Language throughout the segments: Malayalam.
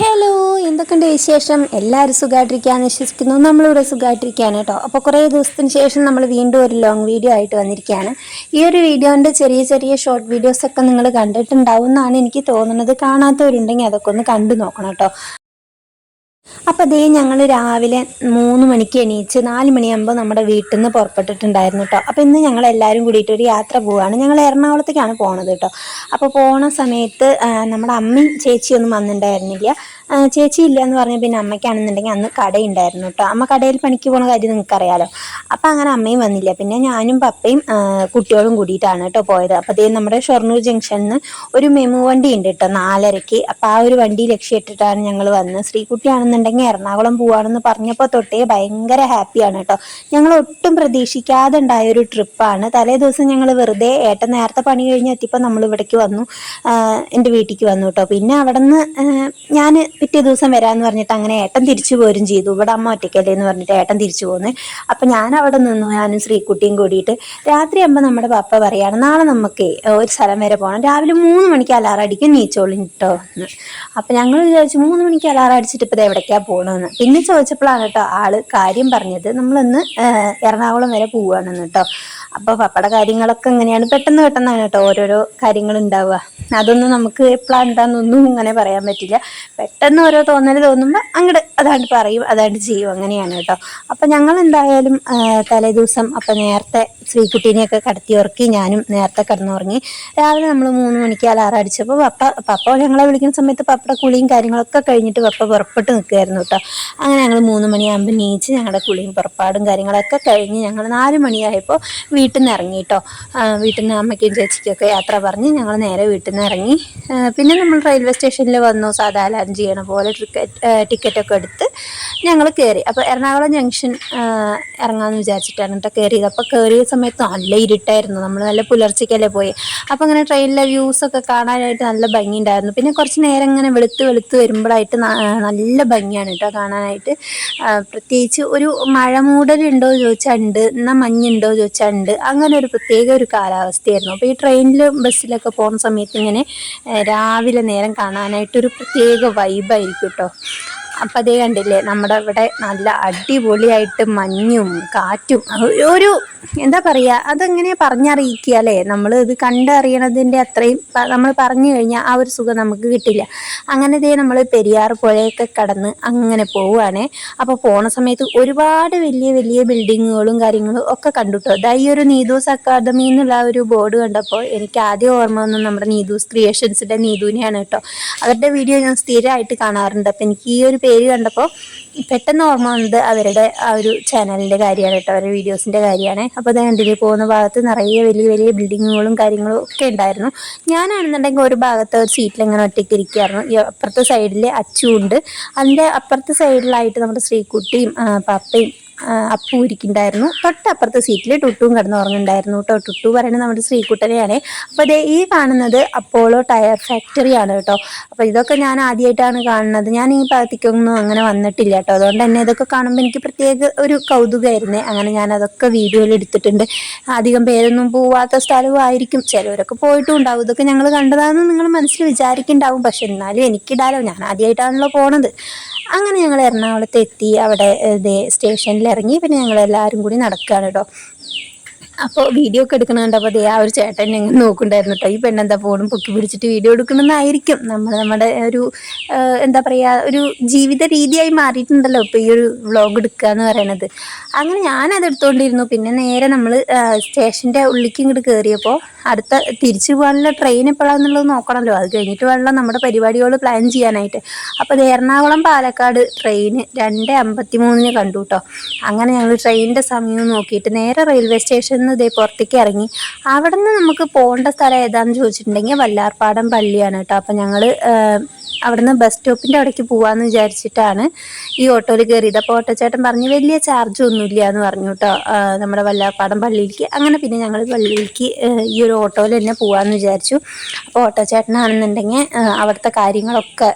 ഹലോ എന്തൊക്കെയുണ്ട് വിശേഷം? എല്ലാവരും സുഖമായിട്ടിരിക്കുകയെന്ന് വിശ്വസിക്കുന്നു. നമ്മളിവിടെ സുഖമായിട്ടിരിക്കുകയാണ് കേട്ടോ. അപ്പോൾ കുറേ ദിവസത്തിന് ശേഷം നമ്മൾ വീണ്ടും ഒരു ലോങ് വീഡിയോ ആയിട്ട് വന്നിരിക്കുകയാണ്. ഈ ഒരു വീഡിയോന്റെ ചെറിയ ചെറിയ ഷോർട്ട് വീഡിയോസൊക്കെ നിങ്ങൾ കണ്ടിട്ടുണ്ടാവും എന്നാണ് എനിക്ക് തോന്നുന്നത്. കാണാത്തവരുണ്ടെങ്കിൽ അതൊക്കെ ഒന്ന് കണ്ടു നോക്കണം കേട്ടോ. അപ്പോൾ അതേ ഞങ്ങൾ രാവിലെ മൂന്ന് മണിക്ക് എണീച്ച് നാല് മണിയാകുമ്പോൾ നമ്മുടെ വീട്ടിൽ നിന്ന് പുറപ്പെട്ടിട്ടുണ്ടായിരുന്നു കേട്ടോ അപ്പോൾ ഇന്ന് ഞങ്ങൾ എല്ലാവരും കൂടിയിട്ട് ഒരു യാത്ര പോവുകയാണ് ഞങ്ങൾ എറണാകുളത്തേക്കാണ് പോണത് കേട്ടോ അപ്പോൾ പോണ സമയത്ത് നമ്മുടെ അമ്മയും ചേച്ചിയൊന്നും വന്നിട്ടുണ്ടായിരുന്നില്ല ചേച്ചി ഇല്ല എന്ന് പറഞ്ഞ പിന്നെ അമ്മയ്ക്കാണെന്നുണ്ടെങ്കിൽ അന്ന് കടയുണ്ടായിരുന്നു കേട്ടോ അമ്മ കടയിൽ പണിക്ക് പോണ കാര്യം നിങ്ങൾക്കറിയാലോ അപ്പോൾ അങ്ങനെ അമ്മയും വന്നില്ല. പിന്നെ ഞാനും പപ്പയും കുട്ടികളും കൂടിയിട്ടാണ് കേട്ടോ പോയത്. അപ്പോൾ അതേ നമ്മുടെ ഷൊർണൂർ ജംഗ്ഷനിൽ നിന്ന് ഒരു മെമു വണ്ടി ഉണ്ട് കേട്ടോ നാലരയ്ക്ക്. അപ്പോൾ ആ ഒരു വണ്ടി ലക്ഷ്യമിട്ടിട്ടാണ് ഞങ്ങൾ വന്നത്. ശ്രീകുട്ടിയാണെന്നുണ്ടെങ്കിൽ എറണാകുളം പോവാണെന്ന് പറഞ്ഞപ്പോൾ തൊട്ടേ ഭയങ്കര ഹാപ്പിയാണ് കേട്ടോ ഞങ്ങൾ ഒട്ടും പ്രതീക്ഷിക്കാതെ ഉണ്ടായ ഒരു ട്രിപ്പാണ്. തലേ ദിവസം ഞങ്ങൾ വെറുതെ ഏട്ടൻ നേരത്തെ പണി കഴിഞ്ഞ് എത്തിയപ്പോൾ നമ്മൾ ഇവിടേക്ക് വന്നു എന്റെ വീട്ടിലേക്ക് വന്നു കേട്ടോ പിന്നെ അവിടെ നിന്ന് ഞാൻ പിറ്റേ ദിവസം വരാമെന്ന് പറഞ്ഞിട്ട് അങ്ങനെ ഏട്ടൻ തിരിച്ചു പോരും ചെയ്തു. ഇവിടെ അമ്മ ഒറ്റയ്ക്കല്ലേ എന്ന് പറഞ്ഞിട്ട് ഏട്ടൻ തിരിച്ചു പോകുന്നത് അപ്പം ഞാൻ അവിടെ നിന്നു ഞാനും ശ്രീകുട്ടിയും കൂടിയിട്ട്. രാത്രി ആകുമ്പോൾ നമ്മുടെ പപ്പ പറയാണ് നാളെ നമുക്ക് ഒരു സ്ഥലം വരെ പോകണം രാവിലെ മൂന്ന് മണിക്ക് അലാറം അടിക്കും നീച്ചോളും കേട്ടോ അപ്പം ഞങ്ങൾ വിചാരിച്ചു മൂന്ന് മണിക്ക് അലാറം അടിച്ചിട്ട് ഇപ്പോൾ എവിടേക്കാ പോകണമെന്ന് പിന്നെ ചോദിച്ചപ്പോഴാണ് കേട്ടോ ആൾ കാര്യം പറഞ്ഞത് നമ്മളിന്ന് എറണാകുളം വരെ പോവുകയാണെന്ന് കേട്ടോ അപ്പോൾ പപ്പയുടെ കാര്യങ്ങളൊക്കെ എങ്ങനെയാണ്? പെട്ടെന്ന് പെട്ടെന്നാണ് കേട്ടോ ഓരോരോ കാര്യങ്ങൾ ഉണ്ടാവുക. അതൊന്നും നമുക്ക് എപ്പോഴാണ് എന്താണെന്നൊന്നും അങ്ങനെ പറയാൻ പറ്റില്ല. പെട്ടെന്ന് ഓരോ തോന്നൽ തോന്നുമ്പോൾ അങ്ങോട്ട് അതാണ്ട് പറയും അതാണ്ട് ചെയ്യും. അങ്ങനെയാണ് കേട്ടോ. അപ്പം ഞങ്ങൾ എന്തായാലും ആ, തലേ ദിവസം അപ്പം നേരത്തെ ശ്രീകുട്ടീനെയൊക്കെ കടത്തി ഉറക്കി ഞാനും നേരത്തെ കിടന്നുറങ്ങി. രാവിലെ നമ്മൾ മൂന്ന് മണിക്ക് അലാറം അടിച്ചപ്പോൾ പപ്പ പപ്പ ഞങ്ങളെ വിളിക്കുന്ന സമയത്ത് പപ്പയുടെ കുളിയും കാര്യങ്ങളൊക്കെ കഴിഞ്ഞിട്ട് പപ്പ പുറപ്പെട്ട് നിൽക്കുമായിരുന്നു കേട്ടോ. അങ്ങനെ ഞങ്ങൾ മൂന്ന് മണിയാകുമ്പോൾ നീച്ച് ഞങ്ങളുടെ കുളിയും പുറപ്പാടും കാര്യങ്ങളൊക്കെ കഴിഞ്ഞ് ഞങ്ങൾ നാല് മണിയായപ്പോൾ വീട്ടിൽ നിന്ന് ഇറങ്ങി കേട്ടോ. വീട്ടിൽ നിന്ന് അമ്മയ്ക്കും ചേച്ചിക്കൊക്കെ യാത്ര പറഞ്ഞ് ഞങ്ങൾ നേരെ വീട്ടിൽ നിന്ന് ഇറങ്ങി പിന്നെ നമ്മൾ റെയിൽവേ സ്റ്റേഷനിൽ വന്നു സാധാരണ ചെയ്യണ പോലെ ടിക്കറ്റ് ടിക്കറ്റൊക്കെ എടുത്ത് ഞങ്ങൾ കയറി അപ്പോൾ എറണാകുളം ജംഗ്ഷൻ ഇറങ്ങാമെന്ന് വിചാരിച്ചിട്ടാണ് കേട്ടോ കയറിയത് അപ്പോൾ കയറിയ സമയത്ത് നല്ല ഇരുട്ടായിരുന്നു. നമ്മൾ നല്ല പുലർച്ചയ്ക്കല്ലേ പോയി. അപ്പോൾ അങ്ങനെ ട്രെയിനിലെ വ്യൂസൊക്കെ കാണാനായിട്ട് നല്ല ഭംഗിയുണ്ടായിരുന്നു. പിന്നെ കുറച്ച് നേരം ഇങ്ങനെ വെളുത്ത് വെളുത്ത് വരുമ്പോഴായിട്ട് നല്ല ഭംഗിയാണ് കേട്ടോ കാണാനായിട്ട്. പ്രത്യേകിച്ച് ഒരു മഴ മൂടലുണ്ടോ ചോദിച്ചാൽ ഉണ്ട്. എന്നാൽ മഞ്ഞുണ്ടോ ചോദിച്ചാൽ ഉണ്ട്. അങ്ങനെ ഒരു പ്രത്യേക ഒരു കാലാവസ്ഥയായിരുന്നു. അപ്പോൾ ഈ ട്രെയിനിലും ബസ്സിലൊക്കെ പോകുന്ന സമയത്ത് ഇങ്ങനെ രാവിലെ നേരം കാണാനായിട്ടൊരു പ്രത്യേക വൈബായിരിക്കും കേട്ടോ അപ്പം അതേ കണ്ടില്ലേ നമ്മുടെ ഇവിടെ നല്ല അടിപൊളിയായിട്ട് മഞ്ഞും കാറ്റും ഒരു- എന്താ പറയുക അതെങ്ങനെ പറഞ്ഞറിയിക്കുക അല്ലേ നമ്മൾ ഇത് കണ്ടറിയണതിന്റെ അത്രയും നമ്മൾ പറഞ്ഞു കഴിഞ്ഞാൽ ആ ഒരു സുഖം നമുക്ക് കിട്ടില്ല. അങ്ങനെ ദേ നമ്മൾ പെരിയാർ പുഴയൊക്കെ കടന്ന് അങ്ങനെ പോവുകയാണേ. അപ്പോൾ പോണ സമയത്ത് ഒരുപാട് വലിയ വലിയ ബിൽഡിങ്ങുകളും കാര്യങ്ങളും ഒക്കെ കണ്ടുട്ടോ. ഇതാ ഈ ഒരു നീതൂസ് അക്കാദമി എന്നുള്ള ഒരു ബോർഡ് കണ്ടപ്പോൾ എനിക്ക് ആദ്യം ഓർമ്മ വന്നത് നമ്മുടെ നീതൂസ് ക്രിയേഷൻസിന്റെ നീതുവിനെയാണ് കേട്ടോ. അവരുടെ വീഡിയോ ഞാൻ സ്ഥിരമായിട്ട് കാണാറുണ്ട്. അപ്പം എനിക്ക് ഈ ഒരു പേര് കണ്ടപ്പോൾ പെട്ടെന്ന് ഓർമ്മ വന്നത് അവരുടെ ആ ഒരു ചാനലിന്റെ കാര്യമാണ് കേട്ടോ അവരുടെ വീഡിയോസിന്റെ കാര്യമാണ്. അപ്പോൾ അത് കണ്ടില്ലേ പോകുന്ന ഭാഗത്ത് നിറയെ വലിയ വലിയ ബിൽഡിങ്ങുകളും കാര്യങ്ങളും ഒക്കെ ഉണ്ടായിരുന്നു. ഞാനാണെന്നുണ്ടെങ്കിൽ ഒരു ഭാഗത്ത് ഒരു സീറ്റിൽ ഇങ്ങനെ ഒറ്റയ്ക്ക് ഇരിക്കുകയായിരുന്നു. ഈ അപ്പുറത്തെ സൈഡിൽ അച്ചുണ്ട്. അതിന്റെ അപ്പുറത്തെ സൈഡിലായിട്ട് നമ്മുടെ ശ്രീകുട്ടിയും ആ, പപ്പയും അപ്പു ഇരിക്കുന്നുണ്ടായിരുന്നു. തൊട്ടപ്പുറത്തെ സീറ്റിൽ ടുട്ടും കിടന്നുറങ്ങുന്നുണ്ടായിരുന്നു കേട്ടോ. ടുട്ടു പറയുന്നത് നമ്മുടെ ശ്രീകുട്ടനെയാണ്. അപ്പോൾ ദേ ഈ കാണുന്നത് അപ്പോളോ ടയർ ഫാക്ടറി ആണ് കേട്ടോ. അപ്പോൾ ഇതൊക്കെ ഞാൻ ആദ്യമായിട്ടാണ് കാണുന്നത്. ഞാൻ ഈ ഭാഗത്തേക്കൊന്നും അങ്ങനെ വന്നിട്ടില്ല കേട്ടോ. അതുകൊണ്ട് തന്നെ ഇതൊക്കെ കാണുമ്പോൾ എനിക്ക് പ്രത്യേക ഒരു കൗതുകമായിരുന്നേ. അങ്ങനെ ഞാൻ അതൊക്കെ വീഡിയോയിൽ എടുത്തിട്ടുണ്ട്. അധികം പേരൊന്നും പോവാത്ത സ്ഥലവും ആയിരിക്കും. ചിലവരൊക്കെ പോയിട്ടും ഉണ്ടാവും. ഇതൊക്കെ ഞങ്ങൾ കണ്ടതാണെന്ന് നിങ്ങൾ മനസ്സിൽ വിചാരിക്കുന്നുണ്ടാവും. പക്ഷെ എന്നാലും എനിക്കിടാലോ ഞാൻ ആദ്യമായിട്ടാണല്ലോ പോണത്. അങ്ങനെ ഞങ്ങൾ എറണാകുളത്ത് എത്തി അവിടെ സ്റ്റേഷനിൽ ഇറങ്ങി പിന്നെ ഞങ്ങൾ എല്ലാവരും കൂടി നടക്കുകയാണ് കേട്ടോ അപ്പോൾ വീഡിയോ ഒക്കെ എടുക്കണ കണ്ടപ്പോൾ ദേ ആ ഒരു ചേട്ടൻ ഞങ്ങൾ നോക്കുന്നുണ്ടായിരുന്നു കേട്ടോ ഈ പെണ്ണെന്താ ഫോണും പൊക്കി പിടിച്ചിട്ട് വീഡിയോ എടുക്കണമെന്നായിരിക്കും നമ്മൾ നമ്മുടെ ഒരു എന്താ പറയുക ഒരു ജീവിത രീതിയായി മാറിയിട്ടുണ്ടല്ലോ ഇപ്പോൾ ഈ ഒരു വ്ളോഗ് എടുക്കുക എന്ന് പറയണത്. അങ്ങനെ ഞാനത് എടുത്തുകൊണ്ടിരുന്നു പിന്നെ നേരെ നമ്മൾ സ്റ്റേഷന്റെ ഉള്ളിലേക്ക് ഇങ്ങോട്ട് കയറിയപ്പോൾ അടുത്ത തിരിച്ചു പോകാനുള്ള ട്രെയിൻ എപ്പോഴാണെന്നുള്ളത് നോക്കണമല്ലോ അത് കഴിഞ്ഞിട്ട് വേണം നമ്മുടെ പരിപാടികൾ പ്ലാൻ ചെയ്യാനായിട്ട്. അപ്പോൾ എറണാകുളം പാലക്കാട് ട്രെയിൻ രണ്ട് അമ്പത്തി മൂന്നിന് കണ്ടു കേട്ടോ അങ്ങനെ ഞങ്ങൾ ട്രെയിനിന്റെ സമയം നോക്കിയിട്ട് നേരെ റെയിൽവേ സ്റ്റേഷനിൽ നിന്ന് ഇതേ പുറത്തേക്ക് ഇറങ്ങി. അവിടെ നിന്ന് നമുക്ക് പോകേണ്ട സ്ഥലം ഏതാണെന്ന് ചോദിച്ചിട്ടുണ്ടെങ്കിൽ വല്ലാർപാടം പള്ളിയാണ് കേട്ടോ. അപ്പോൾ ഞങ്ങൾ അവിടുന്ന് ബസ് സ്റ്റോപ്പിന്റെ അവിടേക്ക് പോവാന്ന് വിചാരിച്ചിട്ടാണ് ഈ ഓട്ടോയിൽ കയറിയത് അപ്പോൾ ഓട്ടോ ചേട്ടൻ പറഞ്ഞു വലിയ ചാർജ് ഒന്നുമില്ല എന്ന് പറഞ്ഞു കേട്ടോ നമ്മുടെ വല്ലാപ്പാടം പള്ളിയിലേക്ക്. അങ്ങനെ പിന്നെ ഞങ്ങൾ പള്ളിയിലേക്ക് ഈ ഒരു ഓട്ടോയിൽ തന്നെ പോകാമെന്ന് വിചാരിച്ചു. അപ്പോൾ ഓട്ടോ ചേട്ടനാണെന്നുണ്ടെങ്കിൽ അവിടുത്തെ കാര്യങ്ങളൊക്കെ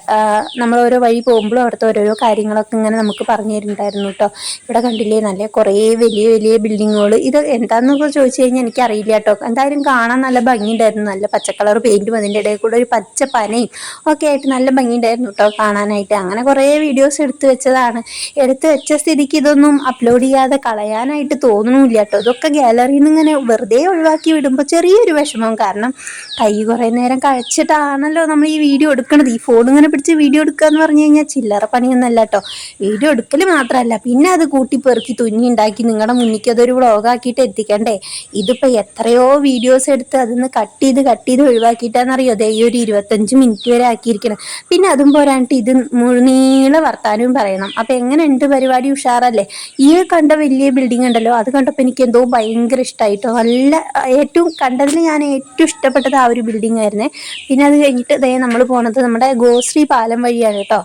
നമ്മൾ ഓരോ വഴി പോകുമ്പോഴും അവിടുത്തെ ഓരോരോ കാര്യങ്ങളൊക്കെ ഇങ്ങനെ നമുക്ക് പറഞ്ഞു തരുന്നുണ്ടായിരുന്നു കേട്ടോ ഇവിടെ കണ്ടില്ലേ നല്ല കുറേ വലിയ വലിയ ബിൽഡിങ്ങുകൾ ഇത് എന്താണെന്നൊക്കെ ചോദിച്ചു കഴിഞ്ഞാൽ എനിക്കറിയില്ല കേട്ടോ എന്തായാലും കാണാൻ നല്ല ഭംഗിയുണ്ടായിരുന്നു. നല്ല പച്ചക്കളർ പെയിന്റും അതിന്റെ ഇടയിൽ കൂടെ ഒരു പച്ച പനയും ഒക്കെ ആയിട്ട് നല്ല ഭംഗിയുണ്ടായിരുന്നു കേട്ടോ കാണാനായിട്ട്. അങ്ങനെ കുറേ വീഡിയോസ് എടുത്തു വെച്ചതാണ്. എടുത്തു വെച്ച സ്ഥിതിക്ക് ഇതൊന്നും അപ്ലോഡ് ചെയ്യാതെ കളയാനായിട്ട് തോന്നണില്ല കേട്ടോ ഇതൊക്കെ ഗാലറിയിൽ നിന്ന് ഇങ്ങനെ വെറുതെ ഒഴിവാക്കി വിടുമ്പോൾ ചെറിയൊരു വിഷമം. കാരണം കൈ കുറേ നേരം കഴിച്ചിട്ടാണല്ലോ നമ്മൾ ഈ വീഡിയോ എടുക്കുന്നത് ഈ ഫോൺ ഇങ്ങനെ പിടിച്ച് വീഡിയോ എടുക്കുക എന്ന് പറഞ്ഞു കഴിഞ്ഞാൽ ചില്ലറ പണിയൊന്നല്ല കേട്ടോ വീഡിയോ എടുക്കൽ മാത്രമല്ല പിന്നെ അത് കൂട്ടി പെറുക്കി തുന്നി ഉണ്ടാക്കി നിങ്ങളുടെ മുന്നിക്ക് അതൊരു വ്ളോഗാക്കിയിട്ട് എത്തിക്കണ്ടേ? ഇതിപ്പോൾ എത്രയോ വീഡിയോസ് എടുത്ത് അതിൽ നിന്ന് കട്ട് ചെയ്ത് കട്ട് ചെയ്ത് ഒഴിവാക്കിയിട്ടാണെന്നറിയോ ദേ ഈ ഒരു ഇരുപത്തഞ്ച് മിനിറ്റ് വരെ ആക്കിയിരിക്കണം. പിന്നെ അതും പോരാണ്ട് ഇത് മുഴുനീള വർത്താനവും പറയണം. അപ്പം എങ്ങനെ ഉണ്ട് പരിപാടി ഉഷാറല്ലേ? ഈ കണ്ട വലിയ ബിൽഡിംഗ് ഉണ്ടല്ലോ അത് കണ്ടപ്പോൾ എനിക്ക് എന്തോ ഭയങ്കര ഇഷ്ടമായിട്ടോ നല്ല ഏറ്റവും കണ്ടതിൽ ഞാൻ ഏറ്റവും ഇഷ്ടപ്പെട്ടത് ആ ഒരു ബിൽഡിംഗ് ആയിരുന്നേ. പിന്നെ അത് കഴിഞ്ഞിട്ട് ദേ നമ്മൾ പോണത് നമ്മുടെ ഗോശ്രീ പാലം വഴിയാണ് കേട്ടോ.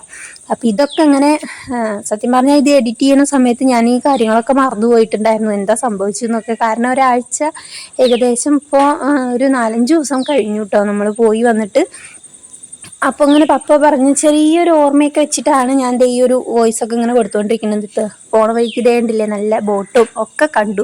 അപ്പം ഇതൊക്കെ അങ്ങനെ സത്യം പറഞ്ഞാൽ ഇത് എഡിറ്റ് ചെയ്യുന്ന സമയത്ത് ഞാൻ ഈ കാര്യങ്ങളൊക്കെ മറന്നു പോയിട്ടുണ്ടായിരുന്നു. എന്താ സംഭവിച്ചതെന്നൊക്കെ കാരണം ഒരാഴ്ച ഏകദേശം ഇപ്പോൾ ഒരു നാലഞ്ച് ദിവസം കഴിഞ്ഞു കേട്ടോ നമ്മൾ പോയി വന്നിട്ട്. അപ്പൊ ഇങ്ങനെ പപ്പ പറഞ്ഞ ചെറിയൊരു ഓർമ്മയൊക്കെ വെച്ചിട്ടാണ് ഞാൻ ദേ ഈ ഒരു വോയിസ് ഒക്കെ ഇങ്ങനെ കൊടുത്തുകൊണ്ടിരിക്കുന്നത് ഇപ്പൊ പോണ വഴിക്ക് ഇതേ ഉണ്ടില്ലേ നല്ല ബോട്ടും ഒക്കെ കണ്ടു.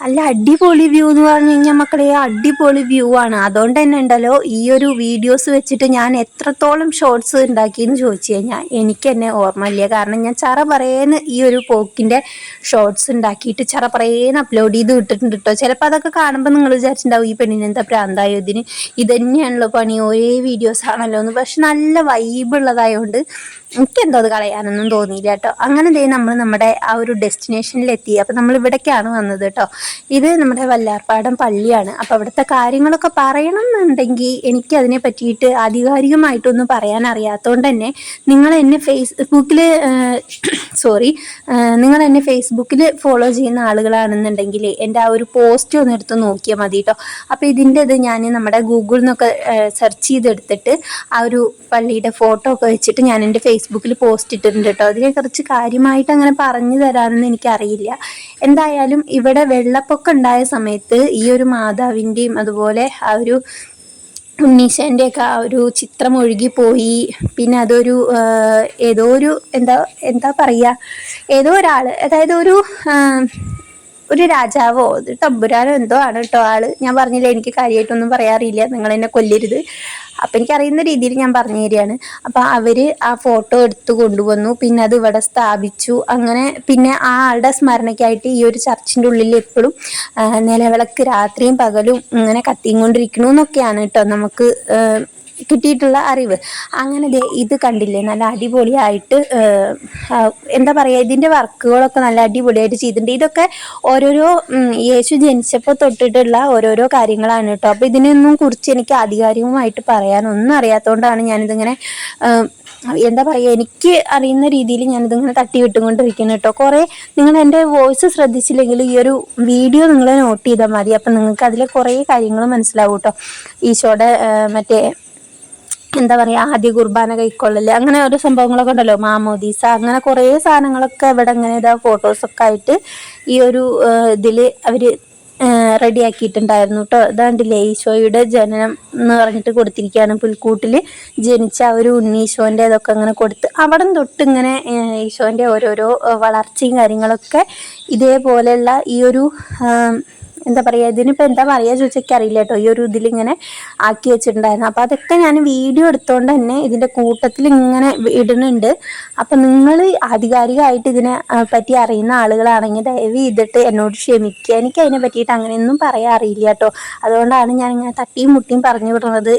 അല്ല അടിപൊളി വ്യൂ എന്ന് പറഞ്ഞു കഴിഞ്ഞാൽ മക്കളെ അടിപൊളി വ്യൂ ആണ്. അതുകൊണ്ട് തന്നെ ഉണ്ടല്ലോ ഈ ഒരു വീഡിയോസ് വെച്ചിട്ട് ഞാൻ എത്രത്തോളം ഷോർട്സ് ഉണ്ടാക്കിയെന്ന് ചോദിച്ചു കഴിഞ്ഞാൽ എനിക്ക് തന്നെ ഓർമ്മയില്ല കാരണം ഞാൻ ചറ പറയേന്ന് ഈ ഒരു പോക്കിന്റെ ഷോർട്സ് ഉണ്ടാക്കിയിട്ട് ചറ പറയേന്ന് അപ്ലോഡ് ചെയ്ത് ഇട്ടിട്ടുണ്ട് കേട്ടോ ചിലപ്പോൾ അതൊക്കെ കാണുമ്പോൾ നിങ്ങൾ വിചാരിച്ചിട്ടുണ്ടാവും ഈ പെണ്ണിന് എന്താ പ്രാന്തായോ ഇതിന്? ഇതന്നെയാണല്ലോ പണി. ഒരേ വീഡിയോസ് ആണല്ലോ എന്ന് പക്ഷെ നല്ല വൈബ് ഉള്ളതായതുകൊണ്ട് എനിക്കെന്തോ അത് കളയാനൊന്നും തോന്നിയില്ല കേട്ടോ. അങ്ങനെ ദേ നമ്മൾ നമ്മുടെ ആ ഒരു ഡെസ്റ്റിനേഷനിലെത്തി. അപ്പം നമ്മൾ ഇവിടേക്കാണ് വന്നത് കേട്ടോ. ഇത് നമ്മുടെ വല്ലാർപ്പാടം പള്ളിയാണ്. അപ്പം അവിടുത്തെ കാര്യങ്ങളൊക്കെ പറയണം എന്നുണ്ടെങ്കിൽ എനിക്ക് അതിനെ പറ്റിയിട്ട് ആധികാരികമായിട്ടൊന്നും പറയാൻ അറിയാത്തതുകൊണ്ട് തന്നെ നിങ്ങൾ എന്നെ ഫേസ്ബുക്കിൽ സോറി നിങ്ങൾ എന്നെ ഫേസ്ബുക്കിൽ ഫോളോ ചെയ്യുന്ന ആളുകളാണെന്നുണ്ടെങ്കിൽ എന്റെ ആ ഒരു പോസ്റ്റ് ഒന്ന് എടുത്ത് നോക്കിയാൽ മതി കേട്ടോ. അപ്പോൾ ഇതിന്റെ ഇത് ഞാൻ നമ്മുടെ ഗൂഗിളിൽ നിന്നൊക്കെ സെർച്ച് ചെയ്തെടുത്തിട്ട് ആ ഒരു പള്ളിയുടെ ഫോട്ടോ ഒക്കെ വെച്ചിട്ട് ഞാൻ എന്റെ ഫേസ്ബുക്കിൽ പോസ്റ്റ് ഇട്ടിട്ടുണ്ട് കേട്ടോ അതിനെക്കുറിച്ച് കാര്യമായിട്ട് അങ്ങനെ പറഞ്ഞു തരാനൊന്നും എനിക്കറിയില്ല. എന്തായാലും ഇവിടെ വെള്ളപ്പൊക്കം ഉണ്ടായ സമയത്ത് ഈ ഒരു മാതാവിന്റെയും അതുപോലെ ആ ഒരു ഉണ്ണീശന്റെ ഒക്കെ ആ ഒരു ചിത്രം ഒഴുകിപ്പോയി പിന്നെ അതൊരു ഏതോ ഒരു എന്താ എന്താ പറയുക ഏതോ ഒരാൾ അതായത് ഒരു ഒരു രാജാവോ തമ്പുരാനോ എന്തോ ആണ് കേട്ടോ ആൾ. ഞാൻ പറഞ്ഞില്ല എനിക്ക് കാര്യമായിട്ടൊന്നും പറയാറില്ല നിങ്ങൾ എന്നെ കൊല്ലരുത്. അപ്പം എനിക്കറിയുന്ന രീതിയിൽ ഞാൻ പറഞ്ഞു തരികയാണ്. അപ്പൊ അവർ ആ ഫോട്ടോ എടുത്തു കൊണ്ടുവന്നു പിന്നെ അത് ഇവിടെ സ്ഥാപിച്ചു. അങ്ങനെ പിന്നെ ആ ആളുടെ സ്മരണയ്ക്കായിട്ട് ഈ ഒരു ചർച്ചിന്റെ ഉള്ളിൽ എപ്പോഴും നിലവിളക്ക് രാത്രിയും പകലും ഇങ്ങനെ കത്തിയും കൊണ്ടിരിക്കണമെന്നൊക്കെയാണ് കേട്ടോ നമുക്ക് കിട്ടിയിട്ടുള്ള അറിവ്. അങ്ങനെ ഇത് കണ്ടില്ലേ? നല്ല അടിപൊളിയായിട്ട് എന്താ പറയുക ഇതിന്റെ വർക്കുകളൊക്കെ നല്ല അടിപൊളിയായിട്ട് ചെയ്തിട്ടുണ്ട്. ഇതൊക്കെ ഓരോരോ യേശു ജനിച്ചപ്പോൾ തൊട്ടിട്ടുള്ള ഓരോരോ കാര്യങ്ങളാണ് കേട്ടോ. അപ്പോൾ ഇതിനൊന്നും കുറിച്ച് എനിക്ക് ആധികാരികമായിട്ട് പറയാനൊന്നും അറിയാത്തതുകൊണ്ടാണ് ഞാനിതിങ്ങനെ എന്താ പറയുക എനിക്ക് അറിയുന്ന രീതിയിൽ ഞാനിതിങ്ങനെ തട്ടി വിട്ടുകൊണ്ടിരിക്കുന്നു കേട്ടോ. കുറേ നിങ്ങൾ എന്റെ വോയിസ് ശ്രദ്ധിച്ചില്ലെങ്കിൽ ഈ ഒരു വീഡിയോ നിങ്ങൾ നോട്ട് ചെയ്താൽ മതി. അപ്പം നിങ്ങൾക്ക് അതിലെ കുറേ കാര്യങ്ങൾ മനസ്സിലാവും കേട്ടോ. ഈശോയുടെ മറ്റേ എന്താ പറയുക ആദ്യ കുർബാന കൈക്കൊള്ളൽ അങ്ങനെ ഓരോ സംഭവങ്ങളൊക്കെ ഉണ്ടല്ലോ മാമോദീസ അങ്ങനെ കുറേ സാധനങ്ങളൊക്കെ ഇവിടെ ഇങ്ങനെ ഇതാ ഫോട്ടോസൊക്കെ ആയിട്ട് ഈ ഒരു ഇതിൽ അവർ അവർ റെഡി ആക്കിയിട്ടുണ്ടായിരുന്നു കേട്ടോ അതാണ്ട് ഈശോയുടെ ജനനം എന്ന് പറഞ്ഞിട്ട് കൊടുത്തിരിക്കുകയാണ് പുൽക്കൂട്ടിൽ ജനിച്ച ആ ഒരു ഉണ്ണീശോന്റെ അതൊക്കെ അങ്ങനെ കൊടുത്ത് അവിടെ തൊട്ട് ഇങ്ങനെ ഈശോന്റെ ഓരോരോ വളർച്ചയും കാര്യങ്ങളൊക്കെ ഇതേപോലെയുള്ള ഈ ഒരു എന്താ പറയുക ഇതിനിപ്പോൾ എന്താ പറയുക ചോദിച്ചൊക്കെ അറിയില്ല കേട്ടോ ഈ ഒരു ഇതിലിങ്ങനെ ആക്കി വെച്ചിട്ടുണ്ടായിരുന്നു. അപ്പോൾ അതൊക്കെ ഞാൻ വീഡിയോ എടുത്തുകൊണ്ട് തന്നെ ഇതിന്റെ കൂട്ടത്തിൽ ഇങ്ങനെ ഇടുന്നുണ്ട്. അപ്പം നിങ്ങൾ ആധികാരികമായിട്ട് ഇതിനെ പറ്റി അറിയുന്ന ആളുകളാണെങ്കിൽ ദയവ് ചെയ്തിട്ട് എന്നോട് ക്ഷമിക്കുക. എനിക്ക് അതിനെ പറ്റിയിട്ട് അങ്ങനെയൊന്നും പറയാൻ അറിയില്ല കേട്ടോ അതുകൊണ്ടാണ് ഞാൻ ഇങ്ങനെ തട്ടിയും മുട്ടിയും പറഞ്ഞു വിടുന്നത്.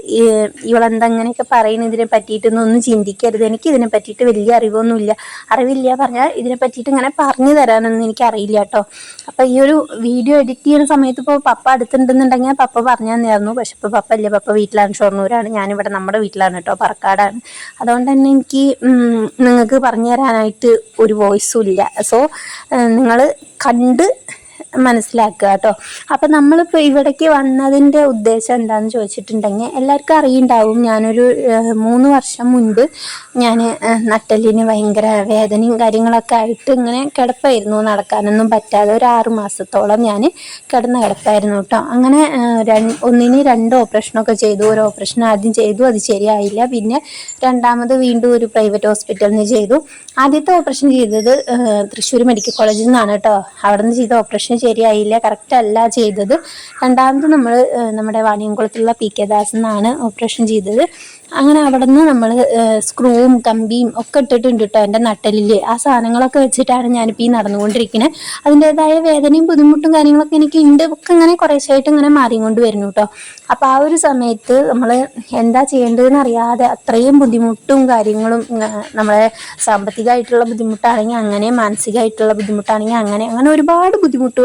ഇവളെന്തങ്ങനെയൊക്കെ പറയുന്നത് ഇതിനെ പറ്റിയിട്ടൊന്നും ചിന്തിക്കരുത്. എനിക്ക് ഇതിനെ പറ്റിയിട്ട് വലിയ അറിവൊന്നുമില്ല. അറിവില്ല പറഞ്ഞാൽ ഇതിനെ പറ്റിയിട്ട് ഇങ്ങനെ പറഞ്ഞു തരാനൊന്നും എനിക്ക് അറിയില്ല കേട്ടോ അപ്പം ഈ ഒരു വീഡിയോ എഡിറ്റ് ചെയ്യുന്ന സമയത്ത് ഇപ്പോൾ പപ്പ അടുത്തുണ്ടെന്നുണ്ടെങ്കിൽ പപ്പ പറഞ്ഞു തന്നെയായിരുന്നു പക്ഷെ ഇപ്പോൾ പപ്പ ഇല്ല. പപ്പ വീട്ടിലാണ്. ഷൊർണൂരാണ്. ഞാനിവിടെ നമ്മുടെ വീട്ടിലാണ് കേട്ടോ. പറക്കാടാണ്. അതുകൊണ്ട് തന്നെ എനിക്ക് നിങ്ങൾക്ക് പറഞ്ഞു തരാനായിട്ട് ഒരു വോയിസും ഇല്ല. സോ നിങ്ങൾ കണ്ട് മനസ്സിലാക്കുക കേട്ടോ അപ്പം നമ്മളിപ്പോൾ ഇവിടേക്ക് വന്നതിന്റെ ഉദ്ദേശം എന്താണെന്ന് ചോദിച്ചിട്ടുണ്ടെങ്കിൽ എല്ലാവർക്കും അറിയുണ്ടാവും. ഞാനൊരു മൂന്ന് വർഷം മുൻപ് ഞാൻ നട്ടലിന് ഭയങ്കര വേദനയും കാര്യങ്ങളൊക്കെ ആയിട്ട് ഇങ്ങനെ കിടപ്പായിരുന്നു. നടക്കാനൊന്നും പറ്റാതെ ഒരു ആറു മാസത്തോളം ഞാൻ കിടന്ന കിടപ്പായിരുന്നു കേട്ടോ അങ്ങനെ ഒന്നിന് രണ്ട് ഓപ്പറേഷനൊക്കെ ചെയ്തു. ഒരു ഓപ്പറേഷൻ ആദ്യം ചെയ്തു അത് ശരിയായില്ല. പിന്നെ രണ്ടാമത് വീണ്ടും ഒരു പ്രൈവറ്റ് ഹോസ്പിറ്റലിൽ നിന്ന് ചെയ്തു. ആദ്യത്തെ ഓപ്പറേഷൻ ചെയ്തത് തൃശ്ശൂർ മെഡിക്കൽ കോളേജിൽ നിന്നാണ് കേട്ടോ അവിടെ നിന്ന് ചെയ്ത ഓപ്പറേഷൻ ശരിയായില്ല. കറക്റ്റ് അല്ല ചെയ്തത്. രണ്ടാമത് നമ്മൾ നമ്മുടെ വാണിയംകുളത്തുള്ള പി കെ ദാസ് എന്നാണ് ഓപ്പറേഷൻ ചെയ്തത്. അങ്ങനെ അവിടെ നിന്ന് നമ്മൾ സ്ക്രൂവും കമ്പിയും ഒക്കെ ഇട്ടിട്ടുണ്ട് കേട്ടോ എന്റെ നട്ടലിൽ ആ സാധനങ്ങളൊക്കെ വെച്ചിട്ടാണ് ഞാനിപ്പോൾ ഈ നടന്നുകൊണ്ടിരിക്കുന്നത് അതിന്റെതായ വേദനയും ബുദ്ധിമുട്ടും കാര്യങ്ങളൊക്കെ എനിക്ക് ഉണ്ട് ഒക്കെ ഇങ്ങനെ കുറേശ്ശായിട്ട് ഇങ്ങനെ മാറിക്കൊണ്ട് വരുന്നു കേട്ടോ അപ്പോൾ ആ ഒരു സമയത്ത് നമ്മൾ എന്താ ചെയ്യേണ്ടതെന്ന് അറിയാതെ അത്രയും ബുദ്ധിമുട്ടും കാര്യങ്ങളും നമ്മളെ സാമ്പത്തികമായിട്ടുള്ള ബുദ്ധിമുട്ടാണെങ്കിൽ അങ്ങനെ മാനസികമായിട്ടുള്ള ബുദ്ധിമുട്ടാണെങ്കിൽ അങ്ങനെ അങ്ങനെ ഒരുപാട്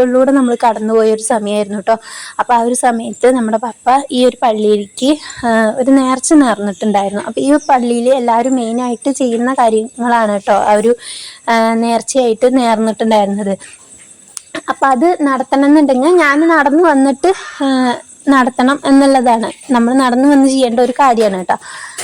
ബുദ്ധിമുട്ടുകളിലൂടെ നമ്മൾ കടന്നുപോയ ഒരു സമയമായിരുന്നു കേട്ടോ അപ്പോൾ ആ ഒരു സമയത്ത് നമ്മുടെ പപ്പ ഈ ഒരു പള്ളിയിലേക്ക് ഒരു നേർച്ച നേർന്നിട്ടുണ്ടായിരുന്നു. അപ്പോൾ ഈ പള്ളിയിൽ എല്ലാവരും മെയിനായിട്ട് ചെയ്യുന്ന കാര്യങ്ങളാണ് കേട്ടോ ആ ഒരു നേർച്ചയായിട്ട് നേർന്നിട്ടുണ്ടായിരുന്നത്. അപ്പം അത് നടത്തണം എന്നുണ്ടെങ്കിൽ ഞാൻ നടന്നു വന്നിട്ട് നടത്തണം എന്നുള്ളതാണ്. നമ്മൾ നടന്നു വന്ന് ചെയ്യേണ്ട ഒരു കാര്യമാണ് കേട്ടോ.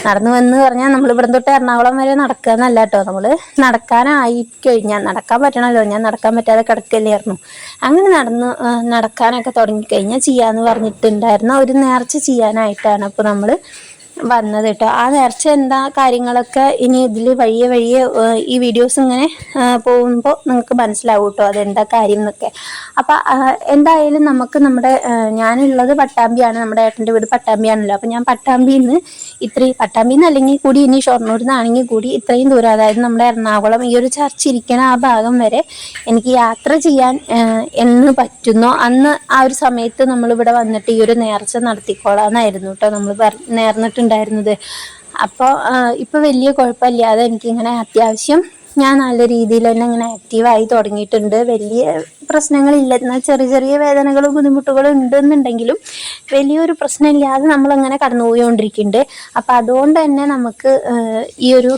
നടന്നു വന്ന് പറഞ്ഞാൽ നമ്മൾ ഇവിടെ തൊട്ട് എറണാകുളം വരെ നടക്കുക എന്നല്ല കേട്ടോ. നമ്മൾ നടക്കാനായി കഴിഞ്ഞാൽ നടക്കാൻ പറ്റണല്ലോ. ഞാൻ നടക്കാൻ പറ്റാതെ കിടക്കല്ലായിരുന്നു. അങ്ങനെ നടന്ന് നടക്കാനൊക്കെ തുടങ്ങിക്കഴിഞ്ഞാൽ ചെയ്യാന്ന് പറഞ്ഞിട്ടുണ്ടായിരുന്ന ഒരു നേർച്ച ചെയ്യാനായിട്ടാണ് അപ്പോൾ നമ്മൾ വന്നത് കേട്ടോ ആ നേർച്ച എന്താ കാര്യങ്ങളൊക്കെ ഇനി ഇതിൽ വഴിയെ വഴിയെ ഈ വീഡിയോസ് ഇങ്ങനെ പോകുമ്പോൾ നിങ്ങൾക്ക് മനസ്സിലാവും കേട്ടോ അതെന്താ കാര്യം എന്നൊക്കെ. അപ്പം എന്തായാലും നമുക്ക് നമ്മുടെ ഞാനുള്ളത് പട്ടാമ്പിയാണ് നമ്മുടെ ഏട്ടന്റെ വീട് പട്ടാമ്പിയാണല്ലോ. അപ്പം ഞാൻ പട്ടാമ്പിയിൽ നിന്ന് ഇത്രയും പട്ടാമ്പിയിൽ നിന്ന് അല്ലെങ്കിൽ കൂടി ഇനി ഷൊർണൂരിൽ നിന്നാണെങ്കിൽ കൂടി ഇത്രയും ദൂരം അതായത് നമ്മുടെ എറണാകുളം ഈ ഒരു ചർച്ച ഇരിക്കണ ആ ഭാഗം വരെ എനിക്ക് യാത്ര ചെയ്യാൻ എന്ന് പറ്റുന്നോ? അന്ന് ആ ഒരു സമയത്ത് നമ്മളിവിടെ വന്നിട്ട് ഈ ഒരു നേർച്ച നടത്തിക്കോളാന്നായിരുന്നു കേട്ടോ നമ്മൾ നേർന്നിട്ടുണ്ടായിരുന്നത് അപ്പോൾ ഇപ്പോൾ വലിയ കുഴപ്പമില്ലാതെ എനിക്കിങ്ങനെ അത്യാവശ്യം ഞാൻ നല്ല രീതിയിൽ തന്നെ ഇങ്ങനെ ആക്റ്റീവായി തുടങ്ങിയിട്ടുണ്ട്. വലിയ പ്രശ്നങ്ങളില്ല. എന്നാൽ ചെറിയ ചെറിയ വേദനകളും ബുദ്ധിമുട്ടുകളും ഉണ്ടെന്നുണ്ടെങ്കിലും വലിയൊരു പ്രശ്നമില്ലാതെ നമ്മളങ്ങനെ കടന്നുപോയിക്കൊണ്ടിരിക്കുന്നുണ്ട്. അപ്പം അതുകൊണ്ട് തന്നെ നമുക്ക് ഈ ഒരു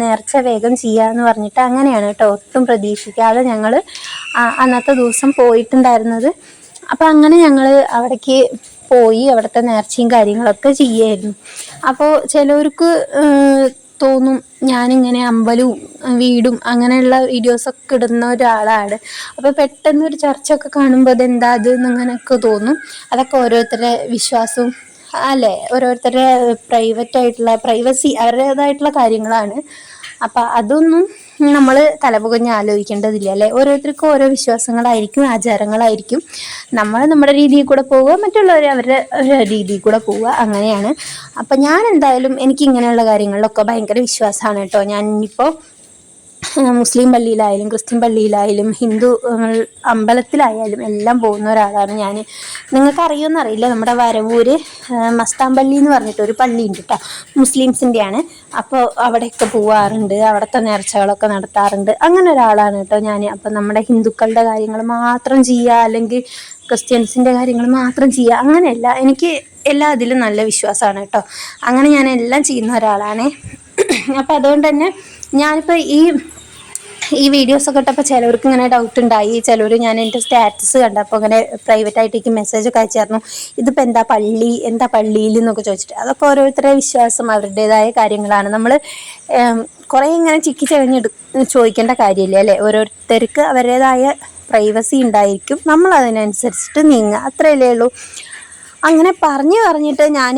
നേർച്ച വേഗം ചെയ്യാന്ന് പറഞ്ഞിട്ട് അങ്ങനെയാണ് കേട്ടോ ഒട്ടും പ്രതീക്ഷിക്കാതെ ഞങ്ങൾ അന്നത്തെ ദിവസം പോയിട്ടുണ്ടായിരുന്നത്. അപ്പം അങ്ങനെ ഞങ്ങൾ അവിടേക്ക് പോയി അവിടുത്തെ നേർച്ചയും കാര്യങ്ങളൊക്കെ ചെയ്യായിരുന്നു. അപ്പോൾ ചിലവർക്ക് തോന്നും ഞാനിങ്ങനെ അമ്പലവും വീടും അങ്ങനെയുള്ള വീഡിയോസൊക്കെ ഇടുന്ന ഒരാളാണ്. അപ്പോൾ പെട്ടെന്ന് ഒരു ചർച്ചയൊക്കെ കാണുമ്പോൾ അതെന്താ അത് എന്നങ്ങനെയൊക്കെ തോന്നും. അതൊക്കെ ഓരോരുത്തരുടെ വിശ്വാസവും അല്ലേ ഓരോരുത്തരുടെ പ്രൈവറ്റ് ആയിട്ടുള്ള പ്രൈവസി അവരുടേതായിട്ടുള്ള കാര്യങ്ങളാണ്. അപ്പം അതൊന്നും നമ്മൾ തലപുകഞ്ഞ് ആലോചിക്കേണ്ടതില്ല അല്ലേ? ഓരോരുത്തർക്കും ഓരോ വിശ്വാസങ്ങളായിരിക്കും ആചാരങ്ങളായിരിക്കും. നമ്മൾ നമ്മുടെ രീതിയിൽ കൂടെ പോവുക മറ്റുള്ളവർ അവരുടെ രീതിയിൽ കൂടെ പോവുക അങ്ങനെയാണ്. അപ്പം ഞാൻ എന്തായാലും എനിക്ക് ഇങ്ങനെയുള്ള കാര്യങ്ങളിലൊക്കെ ഭയങ്കര വിശ്വാസമാണ് കേട്ടോ. ഞാൻ ഇനിയിപ്പോൾ മുസ്ലിം പള്ളിയിലായാലും ക്രിസ്ത്യൻ പള്ളിയിലായാലും ഹിന്ദു അമ്പലത്തിലായാലും എല്ലാം പോകുന്ന ഒരാളാണ് ഞാൻ നിങ്ങൾക്ക് അറിയുമെന്ന് അറിയില്ല നമ്മുടെ വരവൂര് മസ്താമ്പള്ളി എന്ന് പറഞ്ഞിട്ട് ഒരു പള്ളി ഉണ്ട് കേട്ടോ മുസ്ലിംസിന്റെയാണ് അപ്പോൾ അവിടെയൊക്കെ പോവാറുണ്ട് അവിടുത്തെ നേർച്ചകളൊക്കെ നടത്താറുണ്ട്. അങ്ങനെ ഒരാളാണ് കേട്ടോ ഞാൻ അപ്പം നമ്മുടെ ഹിന്ദുക്കളുടെ കാര്യങ്ങൾ മാത്രം ചെയ്യുക അല്ലെങ്കിൽ ക്രിസ്ത്യൻസിന്റെ കാര്യങ്ങൾ മാത്രം ചെയ്യുക അങ്ങനെയല്ല. എനിക്ക് എല്ലാ അതിലും നല്ല വിശ്വാസമാണ് കേട്ടോ അങ്ങനെ ഞാൻ എല്ലാം ചെയ്യുന്ന ഒരാളാണ്. അപ്പം അതുകൊണ്ട് തന്നെ ഞാനിപ്പോൾ ഈ ഈ വീഡിയോസ് ഒക്കെ ഇട്ടപ്പോൾ ചിലവർക്ക് ഇങ്ങനെ ഡൗട്ട് ഉണ്ടായി. ചിലവർ ഞാൻ എന്റെ സ്റ്റാറ്റസ് കണ്ടപ്പോൾ അങ്ങനെ പ്രൈവറ്റ് ആയിട്ടേക്ക് മെസ്സേജ് ഒക്കെ അയച്ചായിരുന്നു. ഇതിപ്പോൾ എന്താ പള്ളി? എന്താ പള്ളിയിൽ എന്നൊക്കെ ചോദിച്ചിട്ട്. അതൊക്കെ ഓരോരുത്തരുടെ വിശ്വാസം അവരുടേതായ കാര്യങ്ങളാണ്. നമ്മൾ കുറേ ഇങ്ങനെ ചിക്കി ചകഞ്ഞെടു ചോദിക്കേണ്ട കാര്യമില്ല അല്ലേ? ഓരോരുത്തർക്ക് അവരുടേതായ പ്രൈവസി ഉണ്ടായിരിക്കും. നമ്മൾ അതിനനുസരിച്ചിട്ട് നീങ്ങുക. അത്രയല്ലേ ഉള്ളൂ. അങ്ങനെ പറഞ്ഞു പറഞ്ഞിട്ട് ഞാൻ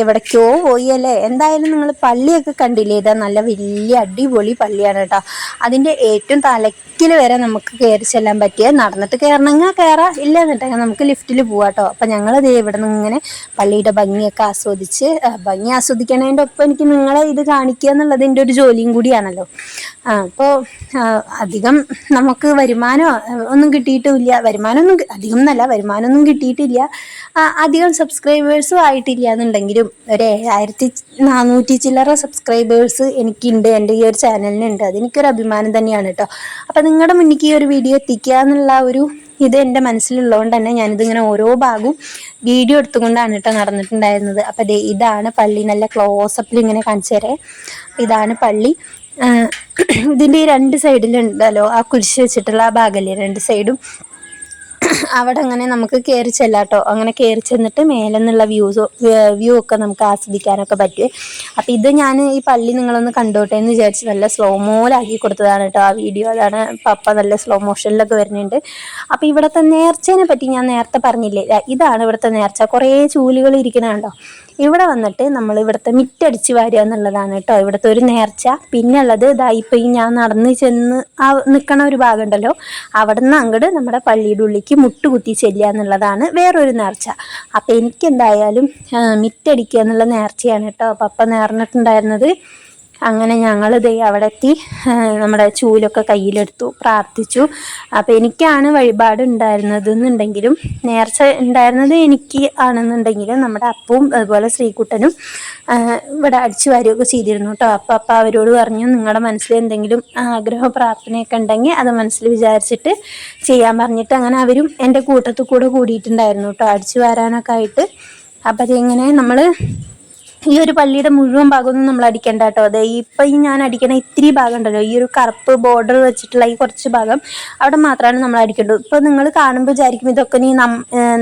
എവിടേക്കോ പോയി അല്ലേ? എന്തായാലും നിങ്ങൾ പള്ളിയൊക്കെ കണ്ടില്ലേ? ഇതാ നല്ല വലിയ അടിപൊളി പള്ളിയാണ് കേട്ടോ. അതിന്റെ ഏറ്റവും തലക്കിൽ വരെ നമുക്ക് കയറി ചെല്ലാൻ പറ്റിയ നടന്നിട്ട് കയറണമെങ്കിൽ കയറാം ഇല്ല എന്നിട്ടെങ്കിൽ നമുക്ക് ലിഫ്റ്റിൽ പോവാം കേട്ടോ. അപ്പം ഞങ്ങൾ ഇവിടെ നിന്ന് ഇങ്ങനെ പള്ളിയുടെ ഭംഗിയൊക്കെ ആസ്വദിച്ച് ഭംഗി ആസ്വദിക്കണതിന്റെ ഒപ്പം എനിക്ക് നിങ്ങളെ ഇത് കാണിക്കുക എന്നുള്ളത് എന്റെ ഒരു ജോലിയും കൂടിയാണല്ലോ. അപ്പോൾ അധികം നമുക്ക് വരുമാനം ഒന്നും കിട്ടിയിട്ടുമില്ല വരുമാനമൊന്നും അധികം എന്നല്ല വരുമാനമൊന്നും കിട്ടിയിട്ടില്ല. ആ, അധികം സബ്സ്ക്രൈബേഴ്സും ആയിട്ടില്ല എന്നുണ്ടെങ്കിലും ഒരു ഏഴായിരത്തി നാനൂറ്റി ചില്ലറ സബ്സ്ക്രൈബേഴ്സ് എനിക്കുണ്ട്. എന്റെ ഈ ഒരു ചാനലിനുണ്ട്. അതെനിക്കൊരു അഭിമാനം തന്നെയാണ് കേട്ടോ. അപ്പം നിങ്ങളുടെ മുന്നിലേക്ക് ഈ ഒരു വീഡിയോ എത്തിക്കുക എന്നുള്ള ഒരു ഇത് എന്റെ മനസ്സിലുള്ളതുകൊണ്ട് തന്നെ ഞാനിതിങ്ങനെ ഓരോ ഭാഗവും വീഡിയോ എടുത്തുകൊണ്ടാണ് കേട്ടോ നടന്നിട്ടുണ്ടായിരുന്നത്. അപ്പം ദേ ഇതാണ് പള്ളി. നല്ല ക്ലോസപ്പിൽ ഇങ്ങനെ കാണിച്ചു തരേ. ഇതാണ് പള്ളി. ഇതിന്റെ ഈ രണ്ട് സൈഡിലുണ്ടല്ലോ ആ കുരിശ് വെച്ചിട്ടുള്ള ആ ഭാഗമല്ലേ രണ്ട് സൈഡും അവിടെ അങ്ങനെ നമുക്ക് കയറി ചെല്ലാട്ടോ. അങ്ങനെ കയറി ചെന്നിട്ട് മേലെ നിന്നുള്ള വ്യൂസ് വ്യൂ ഒക്കെ നമുക്ക് ആസ്വദിക്കാനൊക്കെ പറ്റും അപ്പം ഇത് ഞാൻ ഈ പള്ളി നിങ്ങളൊന്ന് കണ്ടോട്ടെ എന്ന് വിചാരിച്ച് നല്ല സ്ലോ മോലാക്കി കൊടുത്തതാണ് കേട്ടോ ആ വീഡിയോ അതാണ് പപ്പ നല്ല സ്ലോ മോഷനിലൊക്കെ വരുന്നുണ്ട്. അപ്പം ഇവിടുത്തെ നേർച്ചേനെ പറ്റി ഞാൻ നേരത്തെ പറഞ്ഞില്ലേ? ഇതാണ് ഇവിടുത്തെ നേർച്ച. കുറേ ചൂലുകൾ ഇരിക്കണുണ്ടോ ഇവിടെ വന്നിട്ട് നമ്മൾ ഇവിടുത്തെ മിറ്റടിച്ച് വാരുക എന്നുള്ളതാണ് കേട്ടോ. ഇവിടുത്തെ ഒരു നേർച്ച. പിന്നെ ഉള്ളത് ഇതാ ഈ ഞാൻ നടന്ന് ചെന്ന് ആ നിൽക്കണ ഒരു ഭാഗം ഉണ്ടല്ലോ അവിടെ നിന്ന് അങ്ങോട്ട് നമ്മുടെ പള്ളിയുടെ ഉള്ളിലേക്ക് മുട്ടുകുത്തി ചെല്ലുക എന്നുള്ളതാണ് വേറൊരു നേർച്ച. അപ്പോൾ എനിക്കെന്തായാലും മിറ്റടിക്കുക എന്നുള്ള നേർച്ചയാണ് കേട്ടോ. പപ്പ നേർന്നിട്ടുണ്ടായിരുന്നത് അങ്ങനെ ഞങ്ങൾ ദേ അവിടെ എത്തി നമ്മുടെ ചൂലൊക്കെ കയ്യിലെടുത്തു പ്രാർത്ഥിച്ചു. അപ്പോൾ എനിക്കാണ് വഴിപാട് ഉണ്ടായിരുന്നത് എന്നുണ്ടെങ്കിലും നേർച്ച ഉണ്ടായിരുന്നത് എനിക്ക് ആണെന്നുണ്ടെങ്കിലും നമ്മുടെ അപ്പവും അതുപോലെ ശ്രീകുട്ടനും ഇവിടെ അടിച്ചു വരികയൊക്കെ ചെയ്തിരുന്നു കേട്ടോ. അപ്പം അപ്പം അവരോട് പറഞ്ഞു നിങ്ങളുടെ മനസ്സിൽ എന്തെങ്കിലും ആഗ്രഹ പ്രാർത്ഥനയൊക്കെ ഉണ്ടെങ്കിൽ അത് മനസ്സിൽ വിചാരിച്ചിട്ട് ചെയ്യാൻ പറഞ്ഞിട്ട് അങ്ങനെ അവരും എന്റെ കൂട്ടത്തിൽ കൂടെ കൂടിയിട്ടുണ്ടായിരുന്നു കേട്ടോ. അടിച്ചു വരാനൊക്കെ ആയിട്ട്. അപ്പം അതിങ്ങനെ നമ്മൾ ഈ ഒരു പള്ളിയുടെ മുഴുവൻ ഭാഗമൊന്നും നമ്മൾ അടിക്കേണ്ട കേട്ടോ. അതെ ഇപ്പം ഈ ഞാൻ അടിക്കണ ഇത്തിരി ഭാഗം ഉണ്ടല്ലോ. ഈ ഒരു കറുപ്പ് ബോർഡർ വെച്ചിട്ടുള്ള ഈ കുറച്ച് ഭാഗം അവിടെ മാത്രമാണ് നമ്മൾ അടിക്കേണ്ടത്. ഇപ്പൊ നിങ്ങൾ കാണുമ്പോൾ വിചാരിക്കും ഇതൊക്കെ നീ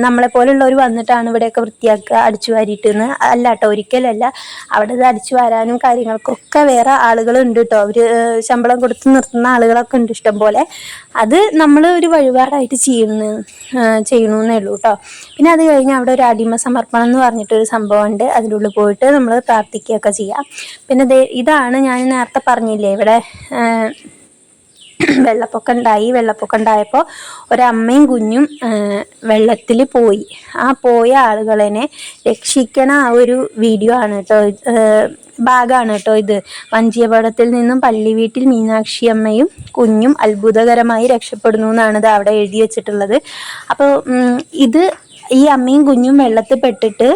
നമ്മളെ പോലുള്ളവർ വന്നിട്ടാണ് ഇവിടെയൊക്കെ വൃത്തിയാക്കുക അടിച്ചു വാരിയിട്ടെന്ന്. അല്ല കേട്ടോ ഒരിക്കലല്ല. അവിടെ ഇത് അടിച്ചു വാരാനും കാര്യങ്ങൾക്കൊക്കെ വേറെ ആളുകളുണ്ട് കേട്ടോ. അവർ ശമ്പളം കൊടുത്ത് നിർത്തുന്ന ആളുകളൊക്കെ ഉണ്ട് ഇഷ്ടം പോലെ. അത് നമ്മൾ ഒരു വഴിപാടായിട്ട് ചെയ്യുന്നു ചെയ്യണമെന്നേ ഉള്ളൂ കേട്ടോ. പിന്നെ അത് കഴിഞ്ഞ് അവിടെ ഒരു അടിമ സമർപ്പണം എന്ന് പറഞ്ഞിട്ടൊരു സംഭവമുണ്ട്. അതിന്റെ ഉള്ളിൽ പോയിട്ട് നമ്മൾ പ്രാർത്ഥിക്കുകയൊക്കെ ചെയ്യാം. പിന്നെ ഇതാണ് ഞാൻ നേരത്തെ പറഞ്ഞില്ലേ ഇവിടെ വെള്ളപ്പൊക്കം ഉണ്ടായി വെള്ളപ്പൊക്കം ഉണ്ടായപ്പോൾ ഒരമ്മയും കുഞ്ഞും വെള്ളത്തിൽ പോയി. ആ പോയ ആളുകളെ രക്ഷിക്കണ ആ ഒരു വീഡിയോ ആണ് കേട്ടോ ഭാഗമാണ് കേട്ടോ ഇത്. വഞ്ചിയപടത്തിൽ നിന്നും പള്ളി വീട്ടിൽ മീനാക്ഷി അമ്മയും കുഞ്ഞും അത്ഭുതകരമായി രക്ഷപ്പെടുന്നു എന്നാണ് ഇത് അവിടെ എഴുതി വെച്ചിട്ടുള്ളത്. അപ്പോൾ ഇത് ഈ അമ്മയും കുഞ്ഞും വെള്ളത്തിൽ പെട്ടിട്ട്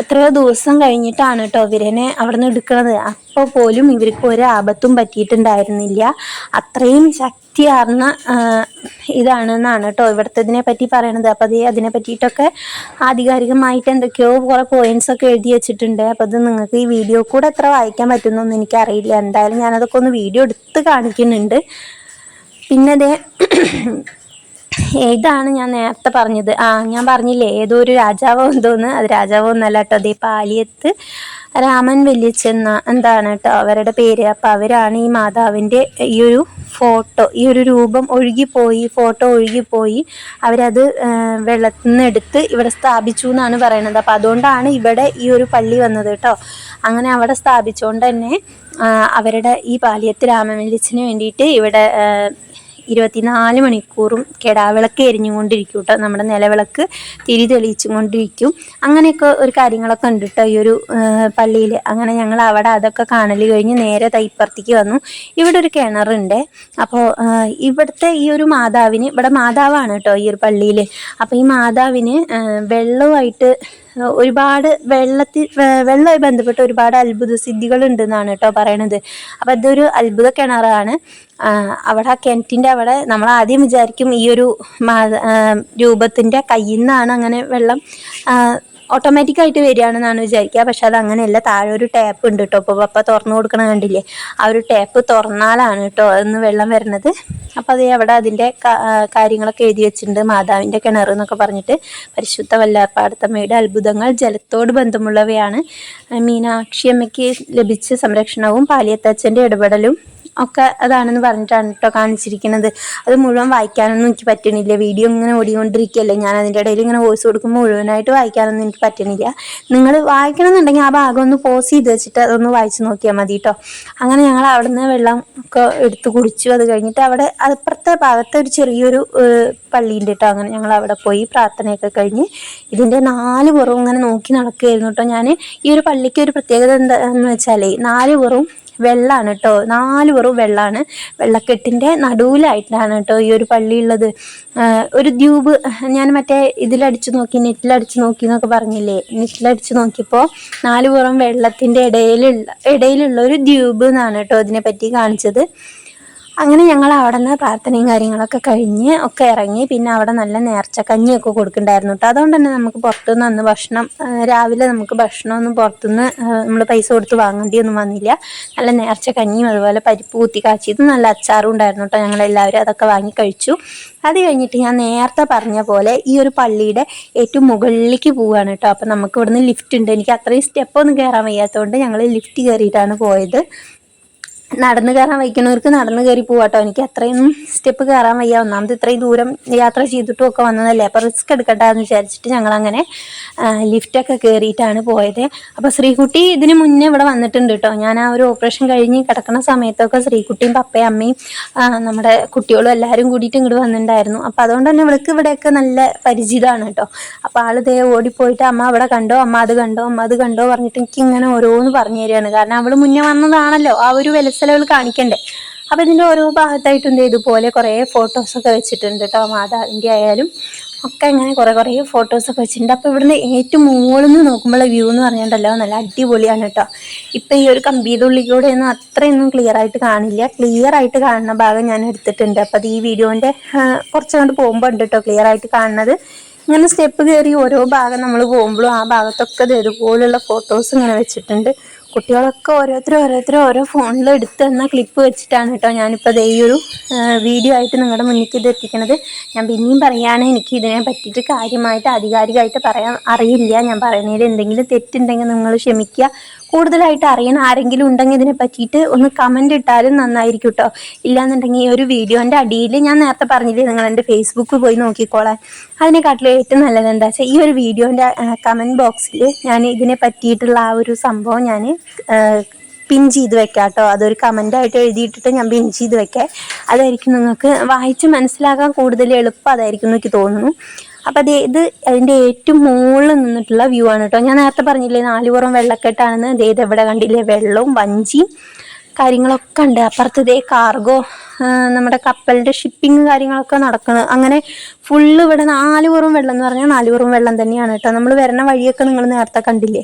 എത്രയോ ദിവസം കഴിഞ്ഞിട്ടാണ് കേട്ടോ ഇവരനെ അവിടെ നിന്ന് എടുക്കുന്നത്. അപ്പോൾ പോലും ഇവർക്ക് ഒരു ആപത്തും പറ്റിയിട്ടുണ്ടായിരുന്നില്ല. അത്രയും ശക്തിയാർന്ന ഇതാണ് ഇതാണെന്നാണ് കേട്ടോ ഇവിടുത്തെ പറ്റി പറയണത്. അപ്പോൾ അത് അതിനെ പറ്റിയിട്ടൊക്കെ ആധികാരികമായിട്ട് എന്തൊക്കെയോ കുറേ പോയിന്റ്സ് ഒക്കെ എഴുതി വെച്ചിട്ടുണ്ട്. അപ്പോൾ അത് നിങ്ങൾക്ക് ഈ വീഡിയോ കൂടെ എത്ര വായിക്കാൻ പറ്റുന്നൊന്നും എനിക്കറിയില്ല. എന്തായാലും ഞാനതൊക്കെ ഒന്ന് വീഡിയോ എടുത്ത് കാണിക്കുന്നുണ്ട്. പിന്നെ അതേ ഇതാണ് ഞാൻ നേരത്തെ പറഞ്ഞത്. ആ ഞാൻ പറഞ്ഞില്ലേ ഏതോ ഒരു രാജാവോ എന്തോന്ന് അത് രാജാവോ എന്നല്ല കേട്ടോ. അതേ പാലിയത്ത് രാമൻ വല്യച്ചെന്ന എന്താണ് കേട്ടോ അവരുടെ പേര്. അപ്പം അവരാണ് ഈ മാതാവിന്റെ ഈ ഒരു ഫോട്ടോ ഈ ഒരു രൂപം ഒഴുകിപ്പോയി ഫോട്ടോ ഒഴുകിപ്പോയി അവരത് വെള്ളത്തിൽ നിന്ന് എടുത്ത് ഇവിടെ സ്ഥാപിച്ചു എന്നാണ് പറയണത്. അപ്പം അതുകൊണ്ടാണ് ഇവിടെ ഈ ഒരു പള്ളി വന്നത് കേട്ടോ. അങ്ങനെ അവിടെ സ്ഥാപിച്ചുകൊണ്ട് തന്നെ അവരുടെ ഈ പാലിയത്ത് രാമവല്യച്ചന് വേണ്ടിയിട്ട് ഇവിടെ ഇരുപത്തിനാല് മണിക്കൂറും കെടാവിളക്ക് എരിഞ്ഞുകൊണ്ടിരിക്കും കേട്ടോ. നമ്മുടെ നിലവിളക്ക് തിരി തെളിയിച്ചും കൊണ്ടിരിക്കും അങ്ങനെയൊക്കെ ഒരു കാര്യങ്ങളൊക്കെ ഉണ്ട് കേട്ടോ ഈ ഒരു പള്ളിയിൽ അങ്ങനെ ഞങ്ങൾ അവിടെ അതൊക്കെ കാണൽ കഴിഞ്ഞ് നേരെ തൈപ്പർത്തിക്ക് വന്നു. ഇവിടെ ഒരു കിണറുണ്ട്. അപ്പോൾ ഇവിടുത്തെ ഈ ഒരു മാതാവിന് ഇവിടെ മാതാവാണ് കേട്ടോ ഈ ഒരു പള്ളിയിൽ അപ്പോൾ ഈ മാതാവിന് വെള്ളവുമായിട്ട് ഒരുപാട് വെള്ളത്തിൽ വെള്ളമായി ബന്ധപ്പെട്ട് ഒരുപാട് അത്ഭുത സിദ്ധികൾ ഉണ്ടെന്നാണ് കേട്ടോ പറയണത്. അപ്പം അതൊരു അത്ഭുത കിണറാണ്. അവിടെ ആ കിണറ്റിന്റെ അവിടെ നമ്മൾ ആദ്യം വിചാരിക്കും ഈ ഒരു രൂപത്തിന്റെ കയ്യിൽ നിന്നാണ് അങ്ങനെ വെള്ളം ഓട്ടോമാറ്റിക്കായിട്ട് വരികയാണെന്നാണ് വിചാരിക്കുക. പക്ഷെ അത് അങ്ങനെയല്ല. താഴെ ഒരു ടാപ്പ് ഉണ്ട് കേട്ടോ. ഇപ്പോൾ പപ്പ തുറന്നു കൊടുക്കണ കണ്ടില്ലേ? ആ ഒരു ടാപ്പ് തുറന്നാലാണ് കേട്ടോ എന്ന് വെള്ളം വരുന്നത്. അപ്പോൾ അത് അവിടെ അതിന്റെ കാര്യങ്ങളൊക്കെ എഴുതി വെച്ചിട്ടുണ്ട്. മാതാവിന്റെ കിണർ എന്നൊക്കെ പറഞ്ഞിട്ട് പരിശുദ്ധ വല്ലാർപ്പാടത്തമ്മയുടെ അത്ഭുതങ്ങൾ ജലത്തോട് ബന്ധമുള്ളവയാണ്. മീനാക്ഷി അമ്മയ്ക്ക് ലഭിച്ച സംരക്ഷണവും പാലിയത്തച്ഛന്റെ ഇടപെടലും ഒക്കെ അതാണെന്ന് പറഞ്ഞിട്ടാണ് കേട്ടോ കാണിച്ചിരിക്കുന്നത്. അത് മുഴുവൻ വായിക്കാനൊന്നും എനിക്ക് പറ്റണില്ല. വീഡിയോ ഇങ്ങനെ ഓടിക്കൊണ്ടിരിക്കുകയല്ലേ ഞാൻ അതിന്റെ ഇടയിൽ ഇങ്ങനെ വോയിസ് കൊടുക്കുമ്പോൾ മുഴുവനായിട്ട് വായിക്കാനൊന്നും എനിക്ക് പറ്റണില്ല. നിങ്ങൾ വായിക്കണമെന്നുണ്ടെങ്കിൽ ആ ഭാഗം ഒന്ന് പോസ് ചെയ്ത് വെച്ചിട്ട് അതൊന്ന് വായിച്ച് നോക്കിയാൽ മതി കേട്ടോ അങ്ങനെ ഞങ്ങൾ അവിടെ നിന്ന് വെള്ളം ഒക്കെ എടുത്ത് കുടിച്ചു. അത് കഴിഞ്ഞിട്ട് അവിടെ അപ്പുറത്തെ ഭാഗത്ത് ഒരു ചെറിയൊരു പള്ളിയുണ്ട് കേട്ടോ അങ്ങനെ ഞങ്ങൾ അവിടെ പോയി പ്രാർത്ഥനയൊക്കെ കഴിഞ്ഞ് ഇതിന്റെ നാല് പുറവും ഇങ്ങനെ നോക്കി നടക്കുകയായിരുന്നു കേട്ടോ ഞാൻ ഈ ഒരു പള്ളിക്ക് ഒരു പ്രത്യേകത എന്താണെന്ന് വെച്ചാൽ നാല് പുറവും വെള്ളമാണ് കേട്ടോ നാല് വെറും വെള്ളമാണ് വെള്ളക്കെട്ടിന്റെ നടുവിലായിട്ടാണ് കേട്ടോ ഈ ഒരു പള്ളി ഉള്ളത്. ഒരു ദ്വീപ് ഞാൻ മറ്റേ ഇതിലടിച്ചു നോക്കി നെറ്റിലടിച്ചു നോക്കി എന്നൊക്കെ പറഞ്ഞില്ലേ? നെറ്റിലടിച്ചു നോക്കിയപ്പോൾ നാല് പുറം വെള്ളത്തിന്റെ ഇടയിലുള്ള ഇടയിലുള്ള ഒരു ദ്വീപ് എന്നാണ് കേട്ടോ അതിനെപ്പറ്റി കാണിച്ചത്. അങ്ങനെ ഞങ്ങൾ അവിടെ നിന്ന് പ്രാർത്ഥനയും കാര്യങ്ങളൊക്കെ കഴിഞ്ഞ് ഒക്കെ ഇറങ്ങി. പിന്നെ അവിടെ നല്ല നേർച്ച കഞ്ഞിയൊക്കെ കൊടുക്കുന്നുണ്ടായിരുന്നു കേട്ടോ അതുകൊണ്ട് തന്നെ നമുക്ക് പുറത്തുനിന്ന് അന്ന് ഭക്ഷണം രാവിലെ നമുക്ക് ഭക്ഷണമൊന്നും പുറത്തുനിന്ന് നമ്മൾ പൈസ കൊടുത്ത് വാങ്ങേണ്ടിയൊന്നും വന്നില്ല. നല്ല നേർച്ച കഞ്ഞിയും അതുപോലെ പരിപ്പ് കുത്തി കാച്ചിയതും നല്ല അച്ചാറും ഉണ്ടായിരുന്നു കേട്ടോ ഞങ്ങളെല്ലാവരും. അതൊക്കെ വാങ്ങി കഴിച്ചു. അത് കഴിഞ്ഞിട്ട് ഞാൻ നേരത്തെ പറഞ്ഞ പോലെ ഈ ഒരു പള്ളിയുടെ ഏറ്റവും മുകളിലേക്ക് പോവുകയാണ് കേട്ടോ അപ്പം നമുക്ക് ഇവിടുന്ന് ലിഫ്റ്റ് ഉണ്ട്. എനിക്ക് അത്രയും സ്റ്റെപ്പൊന്നും കയറാൻ വയ്യാത്തതുകൊണ്ട് ഞങ്ങൾ ലിഫ്റ്റ് കയറിയിട്ടാണ് പോയത്. നടന്ന് കയറാൻ വയ്ക്കുന്നവർക്ക് നടന്നു കയറി പോവാട്ടോ. എനിക്ക് അത്രയും സ്റ്റെപ്പ് കയറാൻ വയ്യ. ഒന്നാമത് ഇത്രയും ദൂരം യാത്ര ചെയ്തിട്ടും ഒക്കെ വന്നതല്ലേ. അപ്പോൾ റിസ്ക് എടുക്കണ്ട എന്ന് വിചാരിച്ചിട്ട് ഞങ്ങൾ അങ്ങനെ ലിഫ്റ്റൊക്കെ കയറിയിട്ടാണ് പോയത്. അപ്പോൾ ശ്രീകുട്ടി ഇതിന് മുന്നേ ഇവിടെ വന്നിട്ടുണ്ട് കേട്ടോ. ഞാൻ ആ ഒരു ഓപ്പറേഷൻ കഴിഞ്ഞ് കിടക്കുന്ന സമയത്തൊക്കെ ശ്രീകുട്ടിയും പപ്പയും അമ്മയും നമ്മുടെ കുട്ടികളും എല്ലാവരും കൂടിയിട്ട് ഇങ്ങോട്ട് വന്നിട്ടുണ്ടായിരുന്നു. അപ്പോൾ അതുകൊണ്ട് തന്നെ ഇവൾക്ക് ഇവിടെയൊക്കെ നല്ല പരിചിതമാണ് കേട്ടോ. അപ്പോൾ ആൾ ദേ ഓടിപ്പോയിട്ട് അമ്മ അവിടെ കണ്ടോ? അമ്മ അത് കണ്ടോ? അമ്മ അത് കണ്ടോ പറഞ്ഞിട്ട് എനിക്ക് ഇങ്ങനെ ഓരോന്ന് പറഞ്ഞു തരികയാണ്. കാരണം അവൾ മുന്നേ വന്നതാണല്ലോ. ആ ഒരു വിലസലവൾ കാണിക്കണ്ടേ? അപ്പൊ ഇതിന്റെ ഓരോ ഭാഗത്തായിട്ടുണ്ട് ഇതുപോലെ കുറേ ഫോട്ടോസൊക്കെ വെച്ചിട്ടുണ്ട് കേട്ടോ മാതാവിന്റെ ആയാലും. ഒക്കെ ഇങ്ങനെ കുറെ കുറേ ഫോട്ടോസൊക്കെ വെച്ചിട്ടുണ്ട്. അപ്പൊ ഇവിടുന്ന് ഏറ്റവും മുകളിൽ നിന്ന് നോക്കുമ്പോഴുള്ള വ്യൂ എന്ന് പറഞ്ഞിട്ടുണ്ടല്ലോ നല്ല അടിപൊളിയാണ് കേട്ടോ. ഇപ്പൊ ഈ ഒരു കമ്പിയുടെ ഒന്നും അത്രയൊന്നും ക്ലിയർ ആയിട്ട് കാണില്ല. ക്ലിയർ ആയിട്ട് കാണുന്ന ഭാഗം ഞാൻ എടുത്തിട്ടുണ്ട്. അപ്പൊ അത് ഈ വീഡിയോന്റെ കുറച്ചങ്ങോട്ട് പോകുമ്പോൾ ഉണ്ട് കേട്ടോ ക്ലിയർ ആയിട്ട് കാണുന്നത്. ഇങ്ങനെ സ്റ്റെപ്പ് കയറി ഓരോ ഭാഗം നമ്മൾ പോകുമ്പോഴും ആ ഭാഗത്തൊക്കെ ഇതുപോലുള്ള ഫോട്ടോസ് ഇങ്ങനെ വെച്ചിട്ടുണ്ട്. കുട്ടികളൊക്കെ ഓരോരുത്തരും ഓരോരുത്തരും ഓരോ ഫോണിൽ എടുത്ത് തന്ന ക്ലിപ്പ് വെച്ചിട്ടാണ് കേട്ടോ ഞാനിപ്പോൾ ഈ ഒരു വീഡിയോ ആയിട്ട് നിങ്ങളുടെ മുന്നിലേക്ക് ഇത് എത്തിക്കണത്. ഞാൻ പിന്നെയും പറയുകയാണ് എനിക്ക് ഇതിനെ പറ്റിയിട്ട് കാര്യമായിട്ട് ആധികാരികമായിട്ട് പറയാൻ അറിയില്ല. ഞാൻ പറയുന്നതിൽ എന്തെങ്കിലും തെറ്റുണ്ടെങ്കിൽ നിങ്ങൾ ക്ഷമിക്കുക. കൂടുതലായിട്ട് അറിയാൻ ആരെങ്കിലും ഉണ്ടെങ്കിൽ ഇതിനെ പറ്റിയിട്ട് ഒന്ന് കമന്റ് ഇട്ടാലും നന്നായിരിക്കും കേട്ടോ ഇല്ലാന്നുണ്ടെങ്കിൽ ഈ ഒരു വീഡിയോന്റെ അടിയിൽ ഞാൻ നേരത്തെ പറഞ്ഞില്ലേ നിങ്ങൾ എന്റെ ഫേസ്ബുക്ക് പോയി നോക്കിക്കോളാൻ. അതിനെക്കാട്ടിലും ഏറ്റവും നല്ലത് എന്താ വെച്ചാൽ ഈ ഒരു വീഡിയോന്റെ കമന്റ് ബോക്സിൽ ഞാൻ ഇതിനെ പറ്റിയിട്ടുള്ള ആ ഒരു സംഭവം ഞാൻ പിൻ ചെയ്ത് വെക്കാം കേട്ടോ അതൊരു കമന്റായിട്ട് എഴുതിയിട്ടിട്ട് ഞാൻ പിൻ ചെയ്ത് വെക്കാം. അതായിരിക്കും നിങ്ങൾക്ക് വായിച്ച് മനസ്സിലാക്കാൻ കൂടുതൽ എളുപ്പം അതായിരിക്കും എനിക്ക് തോന്നുന്നു. അപ്പം അത് ഇത് അതിന്റെ ഏറ്റവും മുകളിൽ നിന്നിട്ടുള്ള വ്യൂ ആണ് കേട്ടോ. ഞാൻ നേരത്തെ പറഞ്ഞില്ലേ നാലുപുറം വെള്ളക്കെട്ടാണെന്ന്? ഇത് എവിടെ കണ്ടില്ലേ? വെള്ളവും വഞ്ചിയും കാര്യങ്ങളൊക്കെ ഉണ്ട്. അപ്പുറത്ത് ഇതേ കാർഗോ നമ്മുടെ കപ്പലിന്റെ ഷിപ്പിംഗ് കാര്യങ്ങളൊക്കെ നടക്കുന്നത് അങ്ങനെ ഫുള്ള് ഇവിടെ നാല് പുറം വെള്ളം എന്ന് പറഞ്ഞാൽ നാല് പുറം വെള്ളം തന്നെയാണ് കേട്ടോ. നമ്മൾ വരണ വഴിയൊക്കെ നിങ്ങൾ നേരത്തെ കണ്ടില്ലേ?